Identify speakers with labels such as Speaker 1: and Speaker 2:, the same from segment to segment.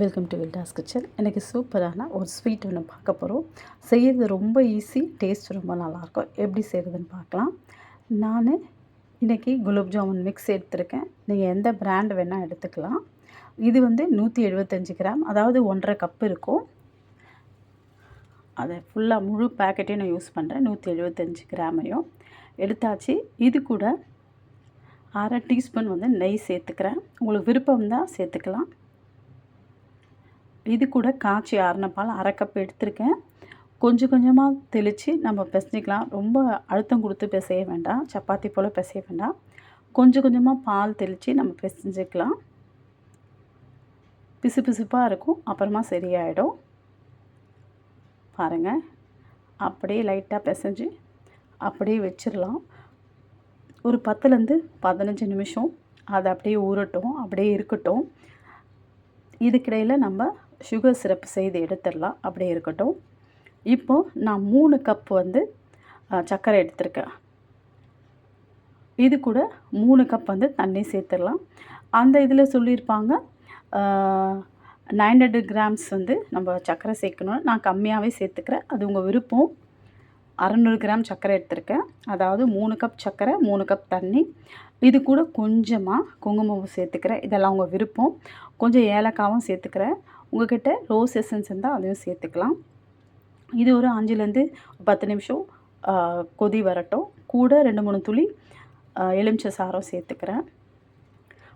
Speaker 1: Welcome to வில்டாஸ் kitchen எனக்கு சூப்பரான ஒரு ஸ்வீட் ஒன்று பார்க்க போகிறோம் செய்கிறது ரொம்ப ஈஸி டேஸ்ட் ரொம்ப நல்லாயிருக்கும். எப்படி செய்கிறதுன்னு பார்க்கலாம். நான் இன்றைக்கி குலோப் ஜாமுன் மிக்ஸ் எடுத்திருக்கேன். நீங்கள் எந்த பிராண்ட் வேணால் எடுத்துக்கலாம். இது வந்து நூற்றி எழுபத்தஞ்சி கிராம் அதாவது ஒன்றரை கப் இருக்கும். அதை ஃபுல்லாக முழு பேக்கெட்டையும் நான் யூஸ் பண்ணுறேன் நூற்றி எழுபத்தஞ்சி கிராமையும். எடுத்தாச்சு. இது கூட அரை டீஸ்பூன் வந்து நெய் சேர்த்துக்கிறேன். உங்களுக்கு விருப்பம் தான் சேர்த்துக்கலாம். இது கூட காய்ச்சி ஆறின பால் அரை கப் எடுத்திருக்கேன். கொஞ்சம் கொஞ்சமாக தெளித்து நம்ம பிசைஞ்சிக்கலாம். ரொம்ப அழுத்தம் கொடுத்து பிசைய வேண்டாம். சப்பாத்தி போல் பிசைய வேண்டாம். கொஞ்சம் கொஞ்சமாக பால் தெளித்து நம்ம பிசைஞ்சிக்கலாம். பிசு பிசுப்பாக இருக்கும். அப்புறமா சரியாயிடும். பாருங்கள் அப்படியே லைட்டாக பிசைஞ்சு அப்படியே வச்சிடலாம் ஒரு பத்துலேருந்து பதினஞ்சு நிமிஷம். அது அப்படியே ஊறட்டும். அப்படியே இருக்கட்டும். இதுக்கிடையில் நம்ம சுகர் சிரப் செய்து எடுத்துடலாம். அப்படியே இருக்கட்டும். இப்போது நான் மூணு கப் வந்து சர்க்கரை எடுத்திருக்கேன். இது கூட மூணு கப் வந்து தண்ணி சேர்த்துடலாம். அந்த இதில் சொல்லியிருப்பாங்க நைன் ஹண்ட்ரட் கிராம்ஸ் வந்து நம்ம சர்க்கரை சேர்க்கணும். நான் கம்மியாகவே சேர்த்துக்கிறேன். அது உங்கள் விருப்பம். அறநூறு கிராம் சர்க்கரை எடுத்திருக்கேன். அதாவது மூணு கப் சர்க்கரை மூணு கப் தண்ணி. இது கூட கொஞ்சமாக குங்குமம் சேர்த்துக்கிறேன். இதெல்லாம் உங்கள் விருப்பம். கொஞ்சம் ஏலக்காவும் சேர்த்துக்கிறேன். உங்கள்கிட்ட ரோஸ் எசன்ஸ் இருந்தால் அதையும் சேர்த்துக்கலாம். இது ஒரு அஞ்சுலேருந்து பத்து நிமிஷம் கொதி வரட்டும். கூட ரெண்டு மூணு துளி எலுமிச்சை சாரம் சேர்த்துக்கிறேன்.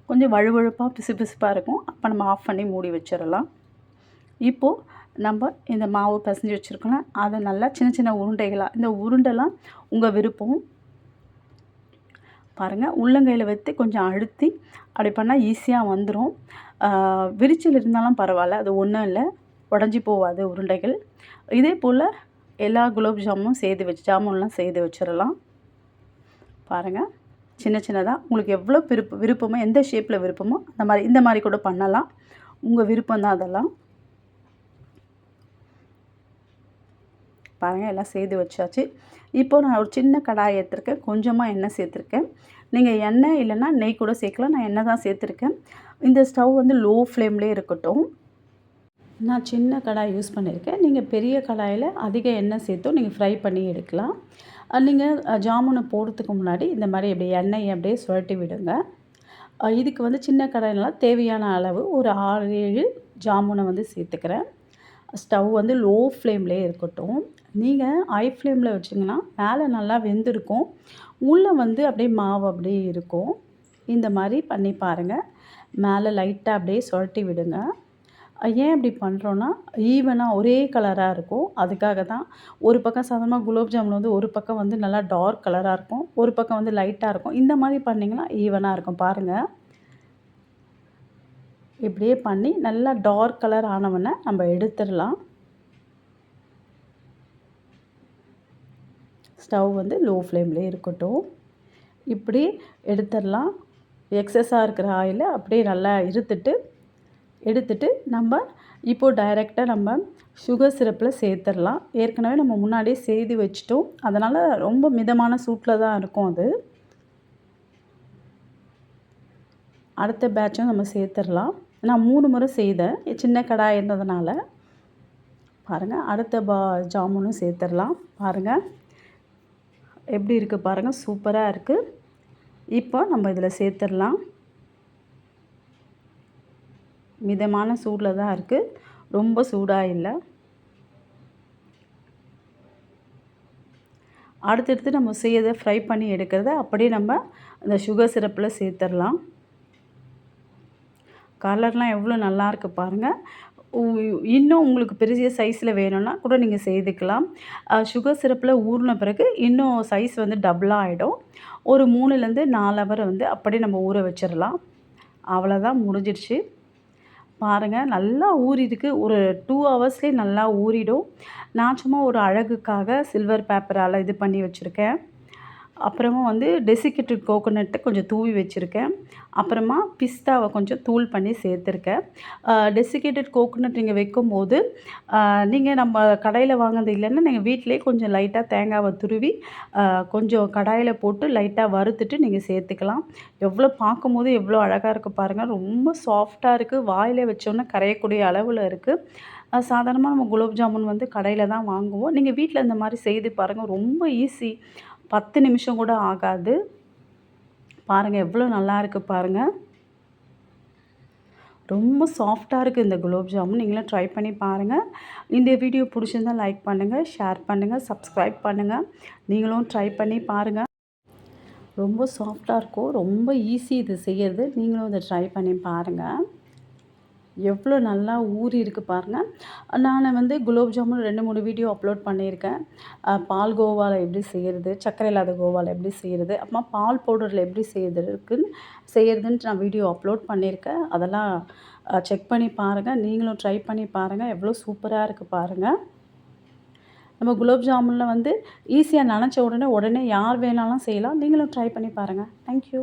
Speaker 1: கொஞ்சம் வழுவழுப்பாக பிசு பிசுப்பாக இருக்கும். அப்போ நம்ம ஆஃப் பண்ணி மூடி வச்சிடலாம். இப்போது நம்ம இந்த மாவு பிசைஞ்சு வச்சுருக்கோம் அதை நல்லா சின்ன சின்ன உருண்டைகளாக இந்த உருண்டைலாம் உங்கள் விருப்பம். பாருங்கள் உள்ளங்கையில் வைத்து கொஞ்சம் அழுத்தி அப்படி பண்ணால் ஈஸியாக வந்துடும் விரிச்சல் இருந்தாலும் பரவாயில்ல. அது ஒன்றும் இல்லை. உடஞ்சி போகாது உருண்டைகள். இதே போல் எல்லா குலோப் ஜாமும் செய்து வச்சு ஜாமுன்லாம் செய்து வச்சிடலாம். பாருங்கள் சின்ன சின்னதாக உங்களுக்கு எவ்வளோ விருப்ப விருப்பமோ எந்த ஷேப்பில் விருப்பமோ அந்த மாதிரி இந்த மாதிரி கூட பண்ணலாம். உங்கள் விருப்பம்தான் அதெல்லாம். பாருங்கள் எல்லாம் செய்து வச்சாச்சு. இப்போது நான் ஒரு சின்ன கடாய் எடுத்திருக்கேன் கொஞ்சமாக எண்ணெய் சேர்த்துருக்கேன். நீங்கள் எண்ணெய் இல்லைன்னா நெய் கூட சேர்க்கலாம். நான் எண்ணெய் தான் சேர்த்துருக்கேன். இந்த ஸ்டவ் வந்து லோ ஃப்ளேம்லேயே இருக்கட்டும். நான் சின்ன கடாய் யூஸ் பண்ணியிருக்கேன். நீங்கள் பெரிய கடாயில் அதிக எண்ணெய் சேர்த்தும் நீங்கள் ஃப்ரை பண்ணி எடுக்கலாம். நீங்கள் ஜாமுனை போடுறதுக்கு முன்னாடி இந்த மாதிரி அப்படியே எண்ணெயை அப்படியே சுழட்டி விடுங்க. இதுக்கு வந்து சின்ன கடாயிலலாம் தேவையான அளவு ஒரு ஆறு ஏழு ஜாமுனை வந்து சேர்த்துக்கிறேன். ஸ்டவ் வந்து லோ ஃப்ளேம்லேயே இருக்கட்டும். நீங்கள் ஐ ஃப்ளேமில் வச்சிங்கன்னா மேலே நல்லா வெந்திருக்கும். உள்ளே வந்து அப்படியே மாவு அப்படியே இருக்கும். இந்த மாதிரி பண்ணி பாருங்கள் மேலே லைட்டாக அப்படியே சுரட்டி விடுங்க. ஏன் இப்படி பண்ணுறோன்னா ஈவனாக ஒரே கலராக இருக்கும். அதுக்காக தான் ஒரு பக்கம் சாதாரணமாக குலோப் ஜாமுன் வந்து ஒரு பக்கம் வந்து நல்லா டார்க் கலராக இருக்கும். ஒரு பக்கம் வந்து லைட்டாக இருக்கும். இந்த மாதிரி பண்ணிங்கன்னா ஈவனாக இருக்கும். பாருங்கள் இப்படியே பண்ணி நல்லா டார்க் கலர் ஆனவொடனே நம்ம எடுத்துடலாம். ஸ்டவ் வந்து லோ ஃப்ளேம்லேயே இருக்கட்டும். இப்படி எடுத்துடலாம். எக்ஸஸாக இருக்கிற ஆயிலை அப்படியே நல்லா இருத்துட்டு எடுத்துட்டு நம்ம இப்போது டைரெக்டாக நம்ம சுகர் சிரப்பில் சேர்த்துடலாம். ஏற்கனவே நம்ம முன்னாடியே செய்து வச்சிட்டோம். அதனால் ரொம்ப மிதமான சூட்டில் தான் இருக்கும் அது. அடுத்த பேட்சும் நம்ம சேர்த்துடலாம். நான் மூணு முறை செய்தேன். சின்ன கடாய் இருந்ததுனால. பாருங்கள் அடுத்த பா ஜாமுனும் சேர்த்துடலாம். பாருங்கள் எப்படி இருக்குது பாருங்கள் சூப்பராக இருக்குது இப்போ நம்ம இதில் சேர்த்துடலாம். மிதமான சூடில் தான் இருக்குது ரொம்ப சூடாக இல்லை. அடுத்தடுத்து நம்ம செய்யறதை ஃப்ரை பண்ணி எடுக்கிறத அப்படியே நம்ம அந்த சுகர் சிரப்பில் சேர்த்துடலாம். கலர்லாம் எவ்வளோ நல்லா இருக்குது பாருங்கள் இன்னும் உங்களுக்கு பெரிய சைஸில் வேணும்னா கூட நீங்கள் செய்துக்கலாம். சுகர் சிரப்பில் ஊறின பிறகு இன்னும் சைஸ் வந்து டபுளாக ஆகிடும் ஒரு மூணுலேருந்து நாலு ஹவர் வந்து அப்படியே நம்ம ஊற வச்சிடலாம். அவ்வளோதான் முடிஞ்சிடுச்சு. பாருங்கள் நல்லா ஊறிருக்கு ஒரு டூ ஹவர்ஸ்லேயே நல்லா ஊறிடும். நான் சும்மா ஒரு அழகுக்காக சில்வர் பேப்பரால் இது பண்ணி வச்சுருக்கேன். அப்புறமா வந்து டெசிகேட்டட் கோகோனட்டை கொஞ்சம் தூவி வச்சுருக்கேன். அப்புறமா பிஸ்தாவை கொஞ்சம் தூள் பண்ணி சேர்த்துருக்கேன். டெசிகேட்டட் கோகோனட் நீங்கள் வைக்கும்போது நீங்கள் நம்ம கடையில் வாங்கினது இல்லைன்னா நீங்கள் வீட்டிலே கொஞ்சம் லைட்டாக தேங்காவை துருவி கொஞ்சம் கடாயில் போட்டு லைட்டாக வறுத்துட்டு நீங்கள் சேர்த்துக்கலாம். எவ்வளோ பார்க்கும்போது எவ்வளோ அழகாக இருக்குது பாருங்கள் ரொம்ப சாஃப்டாக இருக்குது வாயில் வச்சோன்னே கரையக்கூடிய அளவில் இருக்குது சாதாரணமாக நம்ம குலோப் ஜாமுன் வந்து கடையில் தான் வாங்குவோம். நீங்கள் வீட்டில் இந்த மாதிரி செய்து பாருங்கள் ரொம்ப ஈஸி பத்து நிமிஷம் கூட ஆகாது. பாருங்கள் எவ்வளோ நல்லா இருக்குது பாருங்கள் ரொம்ப சாஃப்டாக இருக்குது இந்த குலோப் ஜாமுன். நீங்களும் ட்ரை பண்ணி பாருங்கள் இந்த வீடியோ பிடிச்சிருந்தா லைக் பண்ணுங்கள் ஷேர் பண்ணுங்கள் சப்ஸ்கிரைப் பண்ணுங்கள் நீங்களும் ட்ரை பண்ணி பாருங்கள் ரொம்ப சாஃப்டாக இருக்கும். ரொம்ப ஈஸி இது செய்கிறது நீங்களும் இதை ட்ரை பண்ணி பாருங்கள் எவ்வளோ நல்லா ஊறி இருக்குது பாருங்கள் நான் வந்து குலோப் ஜாமுன் ரெண்டு மூணு வீடியோ அப்லோட் பண்ணியிருக்கேன். பால் கோவாவில் எப்படி செய்கிறது சர்க்கரை இல்லாத கோவாவில் எப்படி செய்கிறது அப்புறமா பால் பவுடரில் எப்படி செய்யறதுக்குன்னு செய்கிறதுன்ட்டு நான் வீடியோ அப்லோட் பண்ணியிருக்கேன். அதெல்லாம் செக் பண்ணி பாருங்கள் நீங்களும் ட்ரை பண்ணி பாருங்கள் எவ்வளோ சூப்பராக இருக்குது பாருங்கள் நம்ம குலோப் ஜாமுனில் வந்து ஈஸியாக நினச்ச உடனே உடனே யார் வேணாலும் செய்யலாம். நீங்களும் ட்ரை பண்ணி பாருங்கள் தேங்க்யூ